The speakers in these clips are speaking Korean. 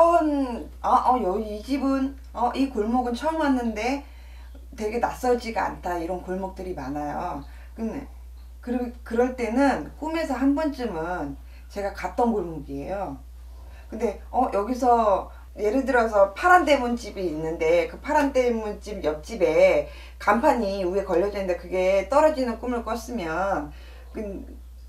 어, 여기 이 집은, 어, 이 골목은 처음 왔는데 되게 낯설지가 않다. 이런 골목들이 많아요. 근데, 그리고 그럴 때는 꿈에서 한 번쯤은 제가 갔던 골목이에요. 근데, 어, 여기서 예를 들어서 파란 대문집이 있는데 그 파란 대문집 옆집에 간판이 위에 걸려져 있는데 그게 떨어지는 꿈을 꿨으면 그,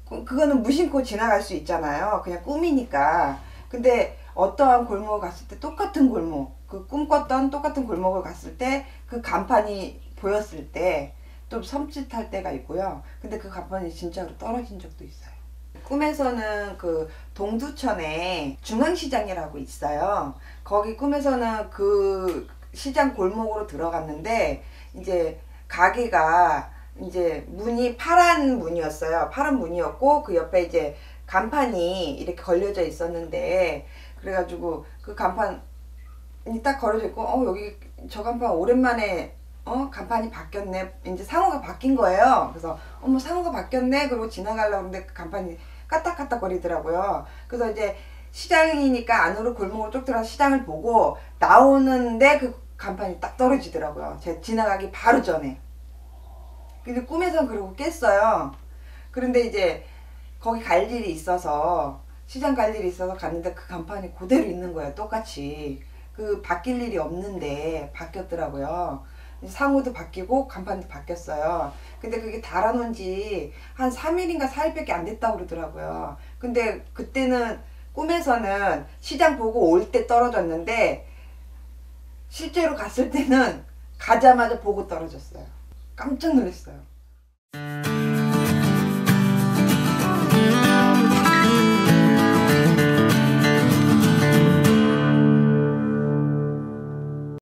그- 그거는 무심코 지나갈 수 있잖아요. 그냥 꿈이니까. 근데 어떠한 골목을 갔을 때 똑같은 골목, 그 꿈꿨던 똑같은 골목을 갔을 때 그 간판이 보였을 때 좀 섬찟할 때가 있고요. 근데 그 간판이 진짜로 떨어진 적도 있어요. 꿈에서는 그 동두천에 중앙시장이라고 있어요. 거기 꿈에서는 그 시장 골목으로 들어갔는데 이제 가게가 이제 문이 파란 문이었어요. 파란 문이었고 그 옆에 이제 간판이 이렇게 걸려져 있었는데 그래가지고 그 간판이 딱 걸어져 있고 어 여기 저 간판 오랜만에 어 간판이 바뀌었네 이제 상호가 바뀐 거예요. 그래서 어머 상호가 바뀌었네 그러고 지나가려고 하는데 그 간판이 까딱까딱 거리더라고요. 그래서 이제 시장이니까 안으로 골목으로 쭉 들어가서 시장을 보고 나오는데 그 간판이 딱 떨어지더라고요. 제가 지나가기 바로 전에. 근데 꿈에선 그러고 깼어요. 그런데 이제 거기 갈 일이 있어서 시장 갈 일이 있어서 갔는데 그 간판이 그대로 있는 거예요. 똑같이. 그 바뀔 일이 없는데 바뀌었더라고요. 상호도 바뀌고 간판도 바뀌었어요. 근데 그게 달아놓은 지 한 3일인가 4일밖에 안 됐다고 그러더라고요. 근데 그때는 꿈에서는 시장 보고 올 때 떨어졌는데 실제로 갔을 때는 가자마자 보고 떨어졌어요. 깜짝 놀랐어요.